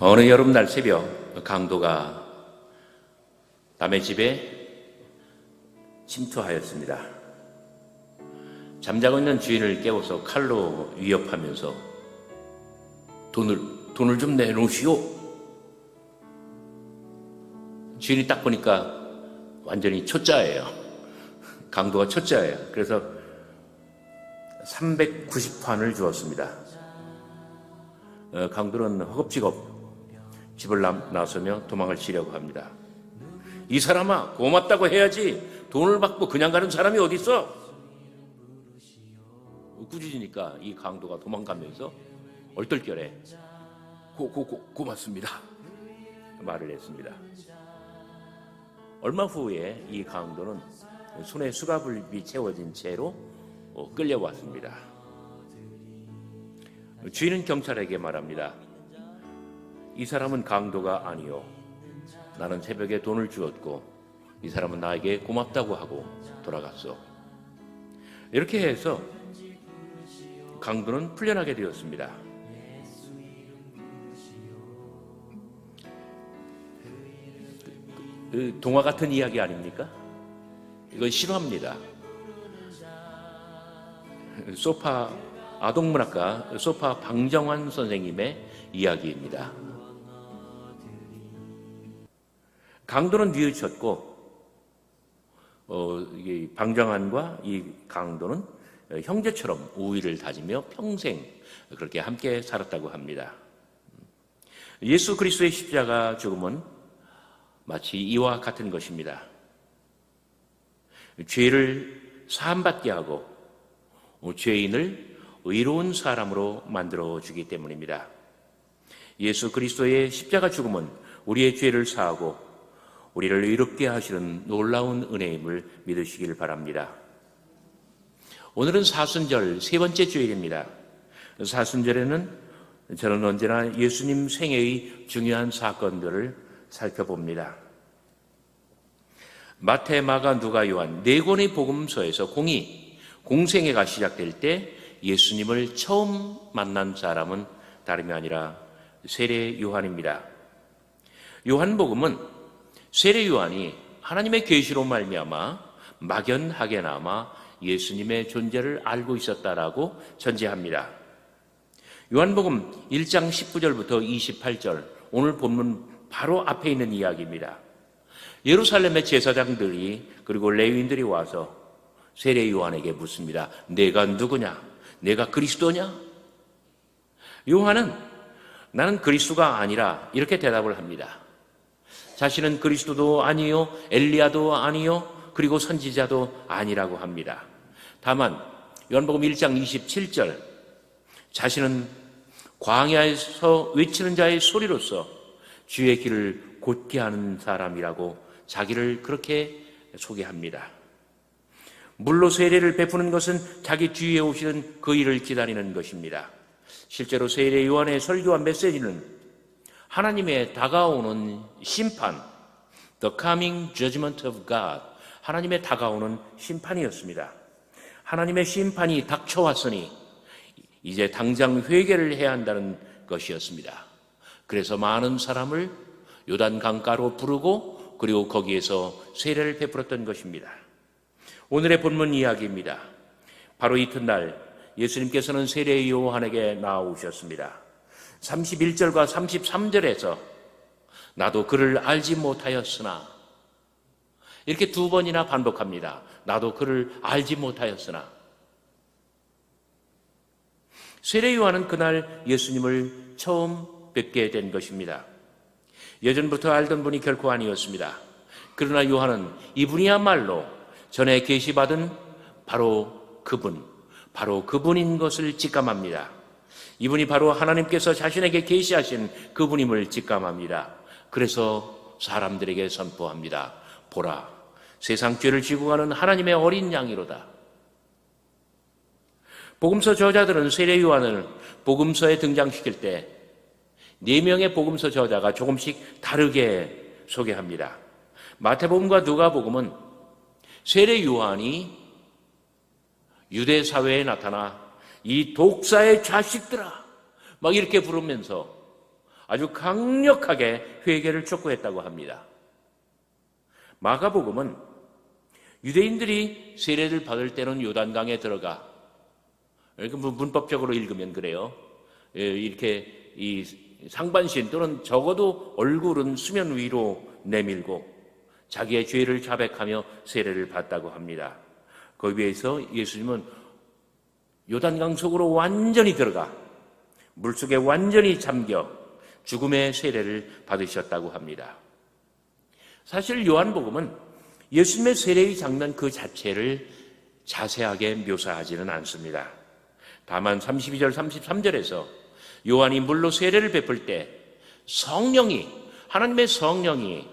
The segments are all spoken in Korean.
어느 여름날 새벽 강도가 남의 집에 침투하였습니다. 잠자고 있는 주인을 깨워서 칼로 위협하면서 돈을 돈을 좀 내놓으시오. 주인이 딱 보니까 완전히 초짜예요. 강도가 초짜예요. 그래서 390환을 주었습니다. 어, 강도는 허겁지겁 집을 나- 나서며 도망을 치려고 합니다. 이 사람아 고맙다고 해야지 돈을 받고 그냥 가는 사람이 어디 있어? 꾸짖으니까 이 강도가 도망가면서 얼떨결에 고, 고, 고, 고맙습니다 말을 했습니다. 얼마 후에 이 강도는 손에 수갑을비 채워진 채로 어, 끌려왔습니다. 주인은 경찰에게 말합니다. 이 사람은 강도가 아니요. 나는 새벽에 돈을 주었고 이 사람은 나에게 고맙다고 하고 돌아갔어. 이렇게 해서 강도는 풀려나게 되었습니다. 그 동화 같은 이야기 아닙니까? 이건 실화입니다. 소파 아동문학가 소파 방정환 선생님의 이야기입니다. 강도는 뉘우쳤고 어, 이게 방정환과 이 강도는 형제처럼 우위를 다지며 평생 그렇게 함께 살았다고 합니다. 예수 그리스도의 십자가 죽음은 마치 이와 같은 것입니다. 죄를 사함받게 하고 죄인을 의로운 사람으로 만들어 주기 때문입니다. 예수 그리스도의 십자가 죽음은 우리의 죄를 사하고 우리를 의롭게 하시는 놀라운 은혜임을 믿으시길 바랍니다. 오늘은 사순절 세 번째 주일입니다. 사순절에는 저는 언제나 예수님 생애의 중요한 사건들을 살펴봅니다. 마태, 마가, 누가, 요한 네 권의 복음서에서 공이 공생애가 시작될 때 예수님을 처음 만난 사람은 다름이 아니라 세례 요한입니다. 요한복음은 세례 요한이 하나님의 계시로 말미암아 막연하게나마 예수님의 존재를 알고 있었다라고 전제합니다. 요한복음 1장 19절부터 28절 오늘 본문 바로 앞에 있는 이야기입니다. 예루살렘의 제사장들이 그리고 레위인들이 와서 세례 요한에게 묻습니다. 내가 누구냐? 내가 그리스도냐? 요한은 나는 그리스도가 아니라 이렇게 대답을 합니다. 자신은 그리스도도 아니요, 엘리야도 아니요, 그리고 선지자도 아니라고 합니다. 다만 요한복음 1장 27절 자신은 광야에서 외치는 자의 소리로서 주의 길을 곧게 하는 사람이라고 자기를 그렇게 소개합니다. 물로 세례를 베푸는 것은 자기 뒤에 오시는 그 일을 기다리는 것입니다. 실제로 세례 요한의 설교와 메시지는 하나님의 다가오는 심판, the coming judgment of God, 하나님의 다가오는 심판이었습니다. 하나님의 심판이 닥쳐왔으니 이제 당장 회개를 해야 한다는 것이었습니다. 그래서 많은 사람을 요단 강가로 부르고 그리고 거기에서 세례를 베풀었던 것입니다. 오늘의 본문 이야기입니다. 바로 이튿날 예수님께서는 세례 요한에게 나오셨습니다. 31절과 33절에서 나도 그를 알지 못하였으나 이렇게 두 번이나 반복합니다. 나도 그를 알지 못하였으나 세례 요한은 그날 예수님을 처음 뵙게 된 것입니다. 예전부터 알던 분이 결코 아니었습니다. 그러나 요한은 이분이야말로 전에 계시받은 바로 그분, 바로 그분인 것을 직감합니다. 이분이 바로 하나님께서 자신에게 계시하신 그분임을 직감합니다. 그래서 사람들에게 선포합니다. 보라, 세상 죄를 지고 가는 하나님의 어린 양이로다. 복음서 저자들은 세례 요한을 복음서에 등장시킬 때 네 명의 복음서 저자가 조금씩 다르게 소개합니다. 마태복음과 누가복음은 세례 요한이 유대 사회에 나타나 이 독사의 자식들아 막 이렇게 부르면서 아주 강력하게 회개를 촉구했다고 합니다. 마가복음은 유대인들이 세례를 받을 때는 요단강에 들어가 문법적으로 읽으면 그래요. 예, 이렇게 이 상반신 또는 적어도 얼굴은 수면 위로 내밀고 자기의 죄를 자백하며 세례를 받다고 합니다. 거기에 비해서 예수님은 요단강 속으로 완전히 들어가 물속에 완전히 잠겨 죽음의 세례를 받으셨다고 합니다. 사실 요한복음은 예수님의 세례의 장면 그 자체를 자세하게 묘사하지는 않습니다. 다만 32절, 33절에서 요한이 물로 세례를 베풀 때 성령이, 하나님의 성령이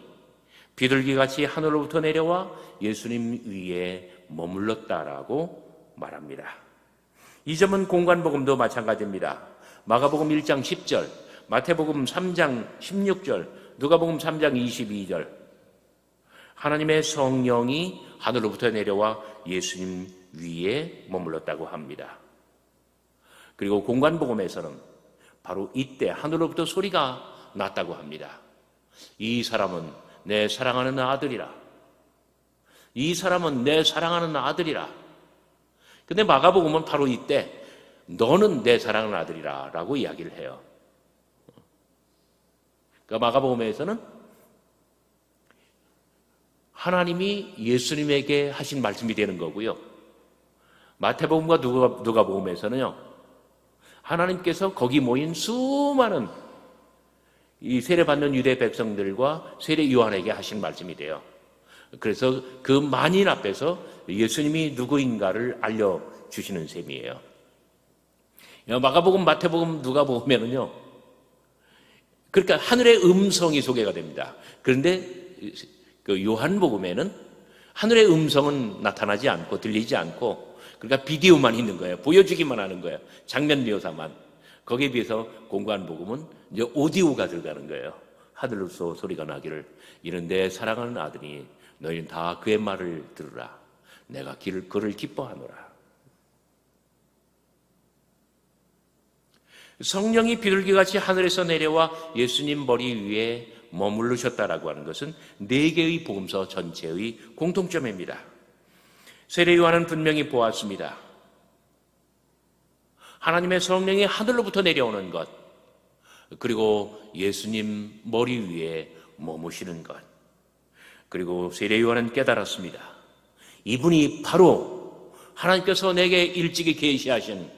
비둘기 같이 하늘로부터 내려와 예수님 위에 머물렀다라고 말합니다. 이 점은 공관복음도 마찬가지입니다. 마가복음 1장 10절, 마태복음 3장 16절, 누가복음 3장 22절. 하나님의 성령이 하늘로부터 내려와 예수님 위에 머물렀다고 합니다. 그리고 공관복음에서는 바로 이때 하늘로부터 소리가 났다고 합니다. 이 사람은 내 사랑하는 아들이라. 이 사람은 내 사랑하는 아들이라. 근데 마가복음은 바로 이때 너는 내 사랑하는 아들이라 라고 이야기를 해요. 그러니까 마가복음에서는 하나님이 예수님에게 하신 말씀이 되는 거고요. 마태복음과 누가, 누가복음에서는요. 하나님께서 거기 모인 수많은 이 세례받는 유대 백성들과 세례 요한에게 하신 말씀이 돼요. 그래서 그 만인 앞에서 예수님이 누구인가를 알려주시는 셈이에요. 마가복음, 마태복음, 누가복음에는요. 그러니까 하늘의 음성이 소개가 됩니다. 그런데 그 요한복음에는 하늘의 음성은 나타나지 않고 들리지 않고 그러니까 비디오만 있는 거예요. 보여주기만 하는 거예요. 장면 묘사만. 거기에 비해서 공부한 복음은 이제 오디오가 들어가는 거예요. 하늘로서 소리가 나기를 이런 내 사랑하는 아들이 너희는 다 그의 말을 들으라. 내가 길을 그를 기뻐하노라. 성령이 비둘기같이 하늘에서 내려와 예수님 머리 위에 머무르셨다라고 하는 것은 네 개의 복음서 전체의 공통점입니다. 세례 요한은 분명히 보았습니다. 하나님의 성령이 하늘로부터 내려오는 것, 그리고 예수님 머리 위에 머무시는 것, 그리고 세례 요한은 깨달았습니다. 이분이 바로 하나님께서 내게 일찍이 계시하신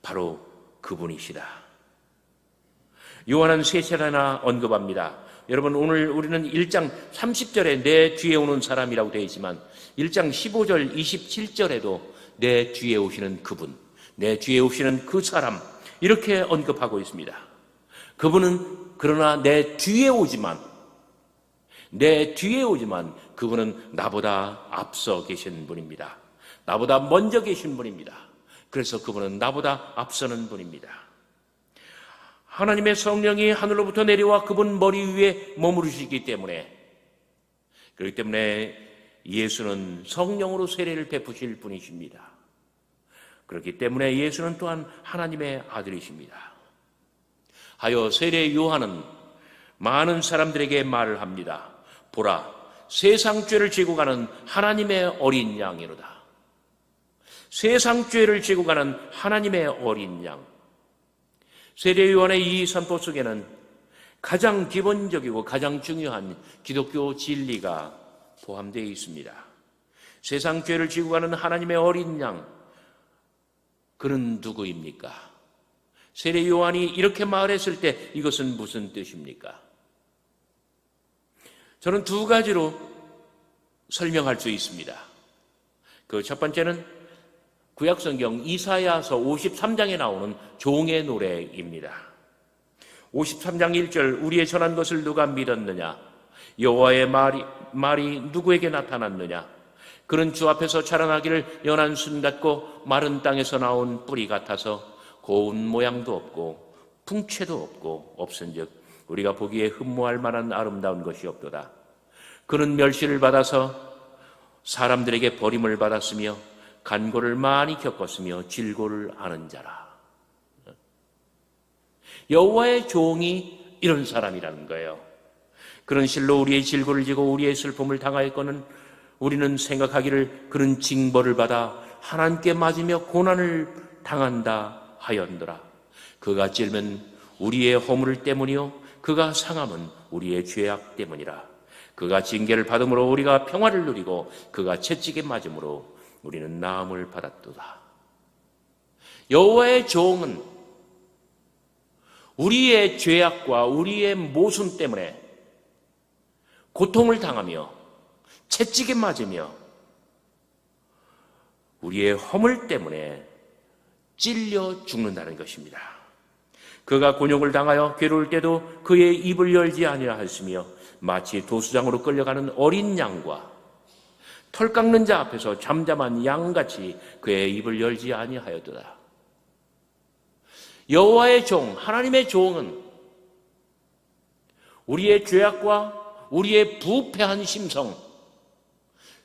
바로 그분이시다. 요한은 세 차례나 언급합니다. 여러분 오늘 우리는 1장 30절에 내 뒤에 오는 사람이라고 되어 있지만 1장 15절 27절에도 내 뒤에 오시는 그분, 내 뒤에 오시는 그 사람 이렇게 언급하고 있습니다. 그분은 그러나 내 뒤에 오지만 내 뒤에 오지만 그분은 나보다 앞서 계신 분입니다. 나보다 먼저 계신 분입니다. 그래서 그분은 나보다 앞서는 분입니다. 하나님의 성령이 하늘로부터 내려와 그분 머리 위에 머무르시기 때문에 그렇기 때문에 예수는 성령으로 세례를 베푸실 분이십니다. 그렇기 때문에 예수는 또한 하나님의 아들이십니다. 하여 세례 요한은 많은 사람들에게 말을 합니다. 보라, 세상 죄를 지고 가는 하나님의 어린 양이로다. 세상 죄를 지고 가는 하나님의 어린 양. 세례 요한의 이 선포 속에는 가장 기본적이고 가장 중요한 기독교 진리가 포함되어 있습니다. 세상 죄를 지고 가는 하나님의 어린 양, 그는 누구입니까? 세례 요한이 이렇게 말했을 때 이것은 무슨 뜻입니까? 저는 두 가지로 설명할 수 있습니다. 그 첫 번째는 구약성경 이사야서 53장에 나오는 종의 노래입니다. 53장 1절 우리의 전한 것을 누가 믿었느냐? 여호와의 말이 말이 누구에게 나타났느냐? 그는 주 앞에서 자라나기를 연한 순 같고 마른 땅에서 나온 뿌리 같아서 고운 모양도 없고 풍채도 없고 없은즉 우리가 보기에 흠모할 만한 아름다운 것이 없도다. 그는 멸시를 받아서 사람들에게 버림을 받았으며 간고를 많이 겪었으며 질고를 아는 자라. 여호와의 종이 이런 사람이라는 거예요. 그런 실로 우리의 질고를 지고 우리의 슬픔을 당하였거는 우리는 생각하기를 그런 징벌을 받아 하나님께 맞으며 고난을 당한다 하였더라. 그가 찔면 우리의 허물 때문이요 그가 상함은 우리의 죄악 때문이라. 그가 징계를 받음으로 우리가 평화를 누리고 그가 채찍에 맞음으로 우리는 나음을 받았도다. 여호와의 종은 우리의 죄악과 우리의 모순 때문에 고통을 당하며 채찍에 맞으며 우리의 허물 때문에 찔려 죽는다는 것입니다. 그가 곤욕을 당하여 괴로울 때도 그의 입을 열지 아니라 하였으며 마치 도수장으로 끌려가는 어린 양과 털 깎는 자 앞에서 잠잠한 양같이 그의 입을 열지 아니하였도다. 여호와의 종, 하나님의 종은 우리의 죄악과 우리의 부패한 심성,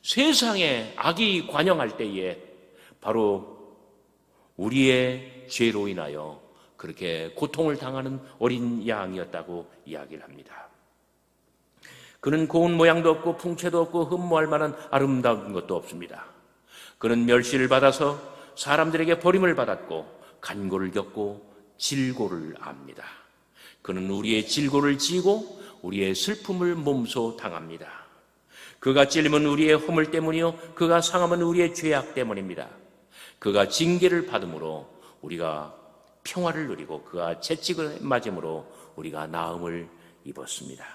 세상에 악이 관영할 때에 바로 우리의 죄로 인하여 그렇게 고통을 당하는 어린 양이었다고 이야기를 합니다. 그는 고운 모양도 없고 풍채도 없고 흠모할 만한 아름다운 것도 없습니다. 그는 멸시를 받아서 사람들에게 버림을 받았고 간고를 겪고 질고를 압니다. 그는 우리의 질고를 지고 우리의 슬픔을 몸소 당합니다. 그가 찔리면 우리의 허물 때문이요 그가 상하면 우리의 죄악 때문입니다. 그가 징계를 받음으로 우리가 평화를 누리고 그가 채찍을 맞음으로 우리가 나음을 입었습니다.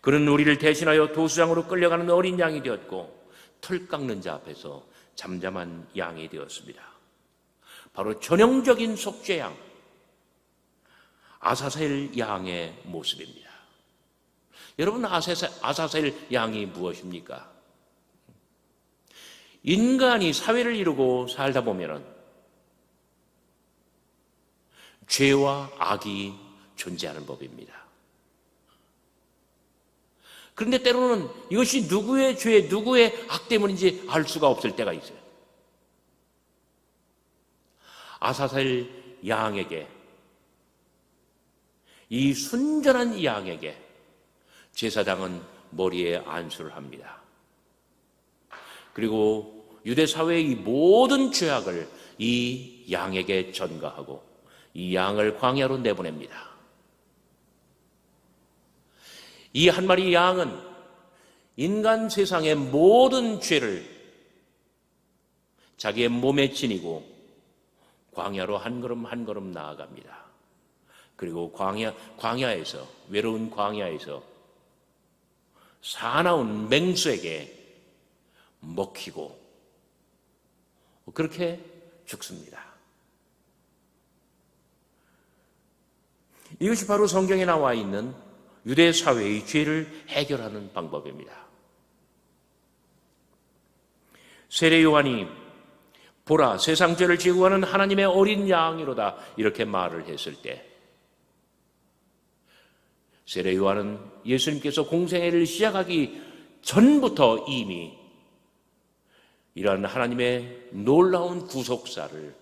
그는 우리를 대신하여 도수장으로 끌려가는 어린 양이 되었고 털 깎는 자 앞에서 잠잠한 양이 되었습니다. 바로 전형적인 속죄양 아사셀 양의 모습입니다. 여러분 아사셀, 아사셀 양이 무엇입니까? 인간이 사회를 이루고 살다 보면은 죄와 악이 존재하는 법입니다. 그런데 때로는 이것이 누구의 죄, 누구의 악 때문인지 알 수가 없을 때가 있어요. 아사셀 양에게 이 순전한 양에게 제사장은 머리에 안수를 합니다. 그리고 유대 사회의 이 모든 죄악을 이 양에게 전가하고 이 양을 광야로 내보냅니다. 이 한 마리 양은 인간 세상의 모든 죄를 자기의 몸에 지니고 광야로 한 걸음 한 걸음 나아갑니다. 그리고 광야, 광야에서, 외로운 광야에서 사나운 맹수에게 먹히고 그렇게 죽습니다. 이것이 바로 성경에 나와 있는 유대 사회의 죄를 해결하는 방법입니다. 세례 요한이 보라 세상 죄를 가는 하나님의 어린 양이로다 이렇게 말을 했을 때 세례 요한은 예수님께서 공생애를 시작하기 전부터 이미 이러한 하나님의 놀라운 구속사를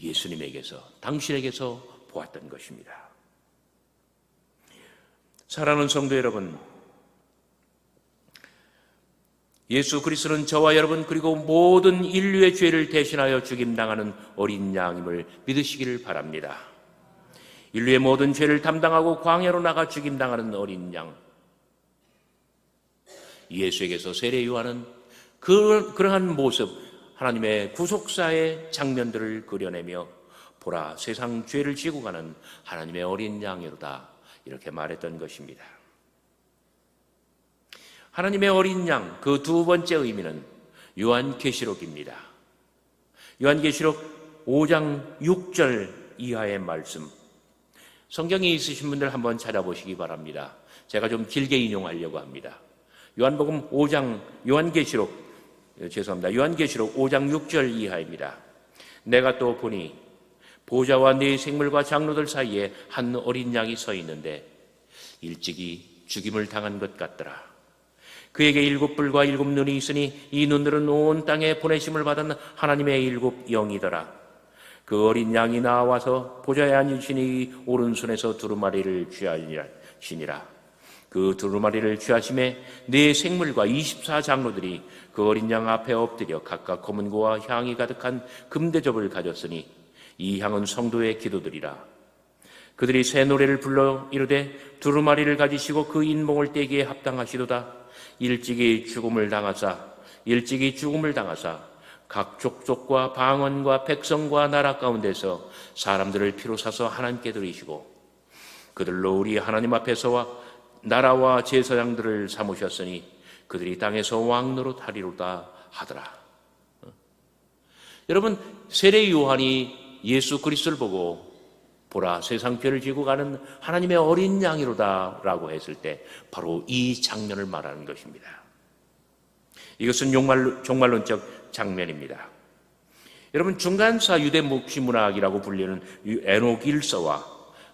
예수님에게서 당신에게서 보았던 것입니다. 사랑하는 성도 여러분, 예수 그리스도는 저와 여러분 그리고 모든 인류의 죄를 대신하여 죽임당하는 어린 양임을 믿으시기를 바랍니다. 인류의 모든 죄를 담당하고 광야로 나가 죽임당하는 어린 양. 예수에게서 세례 요한은 그, 그러한 모습, 하나님의 구속사의 장면들을 그려내며 보라 세상 죄를 지고 가는 하나님의 어린 양이로다 이렇게 말했던 것입니다. 하나님의 어린 양 그 두 번째 의미는 요한계시록입니다. 요한계시록 5장 6절 이하의 말씀. 성경이 있으신 분들 한번 찾아보시기 바랍니다. 제가 좀 길게 인용하려고 합니다. 요한복음 5장 요한계시록 예, 죄송합니다. 요한계시록 5장 6절 이하입니다. 내가 또 보니 보좌와 네 생물과 장로들 사이에 한 어린 양이 서 있는데 일찍이 죽임을 당한 것 같더라. 그에게 일곱 뿔과 일곱 눈이 있으니 이 눈들은 온 땅에 보내심을 받은 하나님의 일곱 영이더라. 그 어린 양이 나와서 보좌에 앉으시니 오른손에서 두루마리를 취하시니라. 그 두루마리를 취하심에 네 생물과 24장로들이 그 어린 양 앞에 엎드려 각각 검은 고와 향이 가득한 금대접을 가졌으니 이 향은 성도의 기도들이라. 그들이 새 노래를 불러 이르되 두루마리를 가지시고 그 인봉을 떼기에 합당하시도다. 일찍이 죽음을 당하사 일찍이 죽음을 당하사 각 족속과 방언과 백성과 나라 가운데서 사람들을 피로 사서 하나님께 드리시고 그들로 우리 하나님 앞에서와 나라와 제사장들을 삼으셨으니 그들이 땅에서 왕노로 타리로다 하더라. 어? 여러분 세례 요한이 예수 그리스도를 보고 보라 세상 죄를 지고 가는 하나님의 어린 양이로다라고 했을 때 바로 이 장면을 말하는 것입니다. 이것은 종말, 종말론적 장면입니다. 여러분 중간사 유대 묵시문학이라고 불리는 에녹 일서와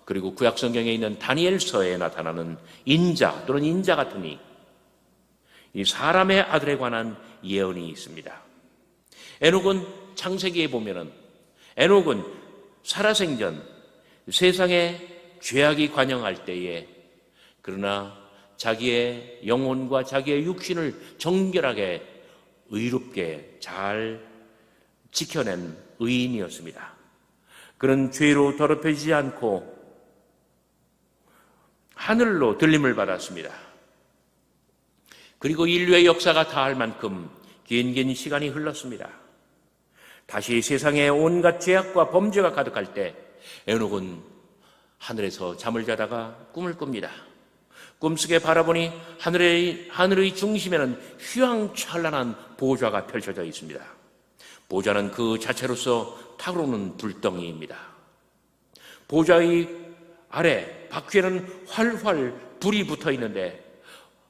그리고 구약 성경에 있는 다니엘서에 나타나는 인자 또는 인자 같은 이, 이 사람의 아들에 관한 예언이 있습니다. 에녹은 창세기에 보면은 에녹은 살아생전 세상에 죄악이 관영할 때에 그러나 자기의 영혼과 자기의 육신을 정결하게 의롭게 잘 지켜낸 의인이었습니다. 그는 죄로 더럽혀지지 않고 하늘로 들림을 받았습니다. 그리고 인류의 역사가 다할 만큼 긴 긴 시간이 흘렀습니다. 다시 세상에 온갖 죄악과 범죄가 가득할 때 에녹은 하늘에서 잠을 자다가 꿈을 꿉니다. 꿈속에 바라보니 하늘의, 하늘의 중심에는 휘황찬란한 보좌가 펼쳐져 있습니다. 보좌는 그 자체로서 타오르는 불덩이입니다. 보좌의 아래 바퀴에는 활활 불이 붙어 있는데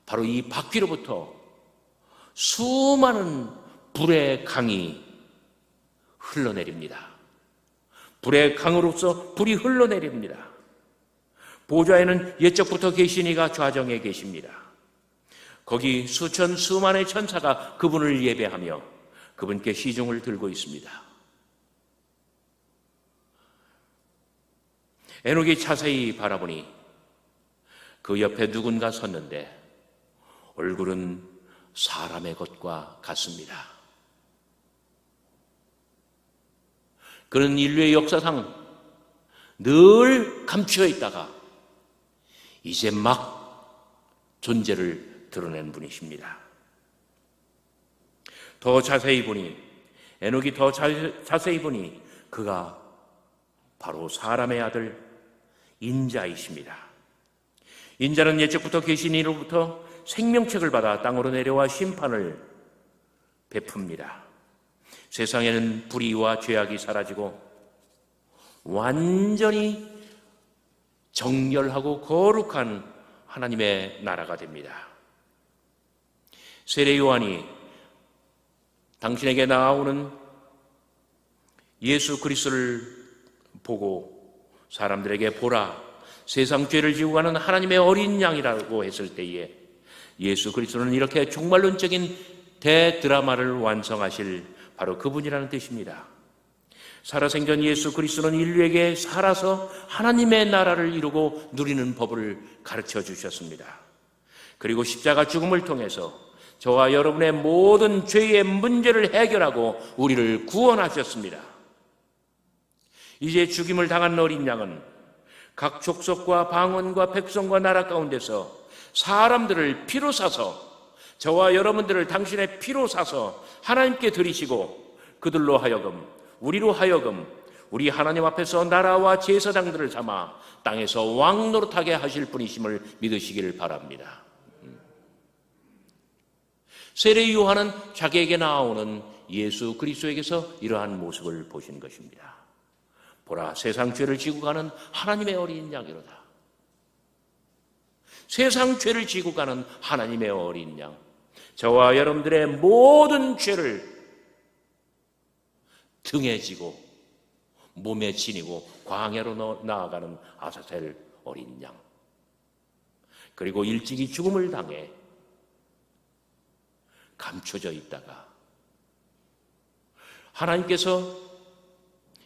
바로 이 바퀴로부터 수많은 불의 강이 흘러내립니다. 불의 강으로서 불이 흘러내립니다. 보좌에는 옛적부터 계시니가 좌정에 계십니다. 거기 수천 수만의 천사가 그분을 예배하며 그분께 시중을 들고 있습니다. 에녹이 자세히 바라보니 그 옆에 누군가 섰는데 얼굴은 사람의 것과 같습니다. 그는 인류의 역사상 늘 감추어 있다가 이제 막 존재를 드러낸 분이십니다. 더 자세히 보니, 에녹이 더 자, 자세히 보니 그가 바로 사람의 아들 인자이십니다. 인자는 예적부터 계신 이로부터 생명책을 받아 땅으로 내려와 심판을 베풉니다. 세상에는 불의와 죄악이 사라지고 완전히 정결하고 거룩한 하나님의 나라가 됩니다. 세례 요한이 당신에게 나오는 예수 그리스도를 보고 사람들에게 보라 세상 죄를 지고 가는 하나님의 어린 양이라고 했을 때에 예수 그리스도는 이렇게 종말론적인 대드라마를 완성하실 바로 그분이라는 뜻입니다. 살아생전 예수 그리스도는 인류에게 살아서 하나님의 나라를 이루고 누리는 법을 가르쳐 주셨습니다. 그리고 십자가 죽음을 통해서 저와 여러분의 모든 죄의 문제를 해결하고 우리를 구원하셨습니다. 이제 죽임을 당한 어린 양은 각 족속과 방언과 백성과 나라 가운데서 사람들을 피로 사서 저와 여러분들을 당신의 피로 사서 하나님께 드리시고 그들로 하여금 우리로 하여금 우리 하나님 앞에서 나라와 제사장들을 삼아 땅에서 왕 노릇하게 하실 분이심을 믿으시기를 바랍니다. 음. 세례 요한은 자기에게 나오는 예수 그리스도에게서 이러한 모습을 보신 것입니다. 보라 세상 죄를 지고 가는 하나님의 어린 양이로다. 세상 죄를 지고 가는 하나님의 어린 양. 저와 여러분들의 모든 죄를 등에 지고 몸에 지니고 광야로 나아가는 아사셀 어린 양. 그리고 일찍이 죽음을 당해 감춰져 있다가 하나님께서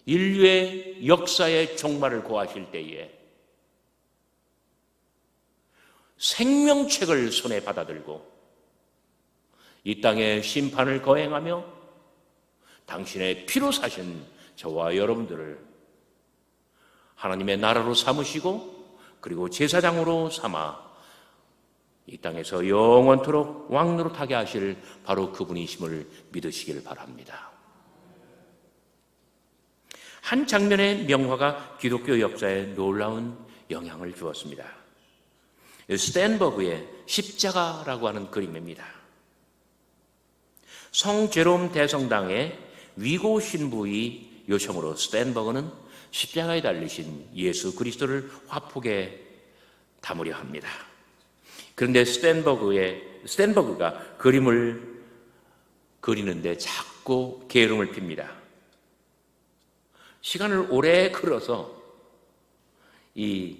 인류의 역사의 종말을 고하실 때에 생명책을 손에 받아들고 이 땅에 심판을 거행하며 당신의 피로 사신 저와 여러분들을 하나님의 나라로 삼으시고 그리고 제사장으로 삼아 이 땅에서 영원토록 왕노릇하게 하실 바로 그분이심을 믿으시길 바랍니다. 한 장면의 명화가 기독교 역사에 놀라운 영향을 주었습니다. 스탠버그의 십자가라고 하는 그림입니다. 성 제롬 대성당의 위고 신부의 요청으로 스탠버그는 십자가에 달리신 예수 그리스도를 화폭에 담으려 합니다. 그런데 스탠버그의 스탠버그가 그림을 그리는데 자꾸 게으름을 핍니다. 시간을 오래 걸어서 이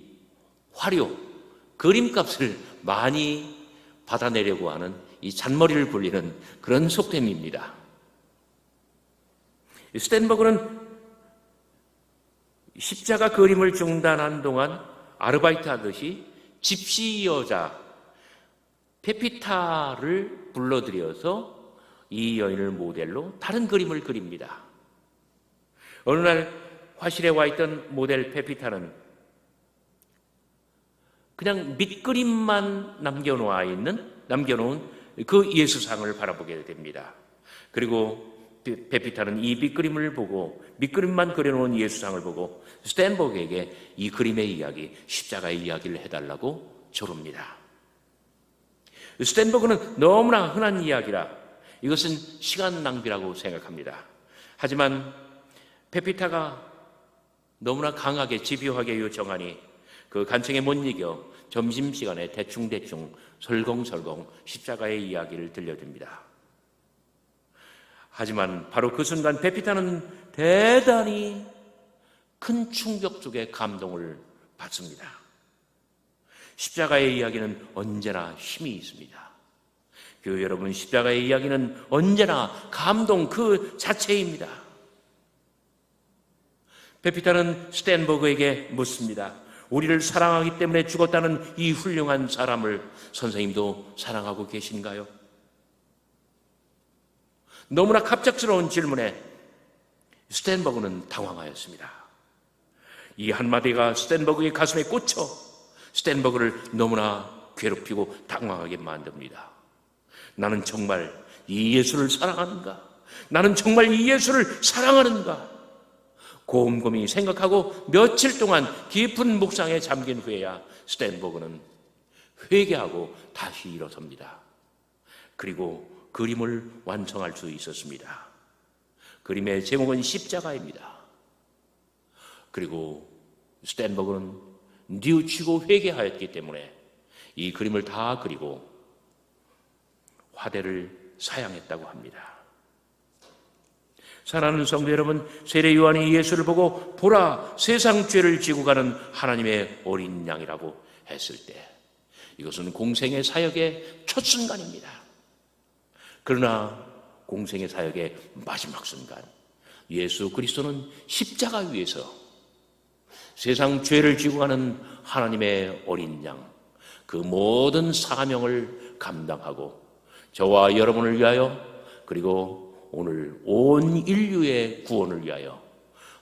화료 그림값을 많이 받아내려고 하는 이 잔머리를 굴리는 그런 속셈입니다. 스탠버그는 십자가 그림을 중단한 동안 아르바이트 하듯이 집시 여자 페피타를 불러들여서 이 여인을 모델로 다른 그림을 그립니다. 어느 날 화실에 와 있던 모델 페피타는 그냥 밑그림만 남겨놓아 있는 남겨놓은 그 예수상을 바라보게 됩니다. 그리고 페피타는 이 밑그림을 보고 밑그림만 그려놓은 예수상을 보고 스탠버그에게 이 그림의 이야기, 십자가의 이야기를 해달라고 조릅니다. 스탠버그는 너무나 흔한 이야기라 이것은 시간 낭비라고 생각합니다. 하지만 페피타가 너무나 강하게 집요하게 요청하니 그 간청에 못 이겨 점심시간에 대충대충 설공설공 십자가의 이야기를 들려줍니다. 하지만 바로 그 순간 베피타는 대단히 큰 충격 속에 감동을 받습니다. 십자가의 이야기는 언제나 힘이 있습니다. 교회 여러분, 십자가의 이야기는 언제나 감동 그 자체입니다. 베피타는 스탠버그에게 묻습니다. 우리를 사랑하기 때문에 죽었다는 이 훌륭한 사람을 선생님도 사랑하고 계신가요? 너무나 갑작스러운 질문에 스탠버그는 당황하였습니다. 이 한마디가 스탠버그의 가슴에 꽂혀 스탠버그를 너무나 괴롭히고 당황하게 만듭니다. 나는 정말 이 예수를 사랑하는가? 나는 정말 이 예수를 사랑하는가? 곰곰이 생각하고 며칠 동안 깊은 묵상에 잠긴 후에야 스탠버그는 회개하고 다시 일어섭니다. 그리고 그림을 완성할 수 있었습니다. 그림의 제목은 십자가입니다. 그리고 스탠버그는 뉘우치고 회개하였기 때문에 이 그림을 다 그리고 화대를 사양했다고 합니다. 사랑하는 성도 여러분, 세례 요한이 예수를 보고 보라 세상 죄를 지고 가는 하나님의 어린 양이라고 했을 때 이것은 공생의 사역의 첫 순간입니다. 그러나 공생의 사역의 마지막 순간 예수 그리스도는 십자가 위에서 세상 죄를 지고 가는 하나님의 어린 양, 그 모든 사명을 감당하고 저와 여러분을 위하여 그리고 오늘 온 인류의 구원을 위하여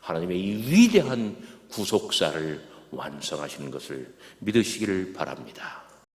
하나님의 이 위대한 구속사를 완성하시는 것을 믿으시기를 바랍니다.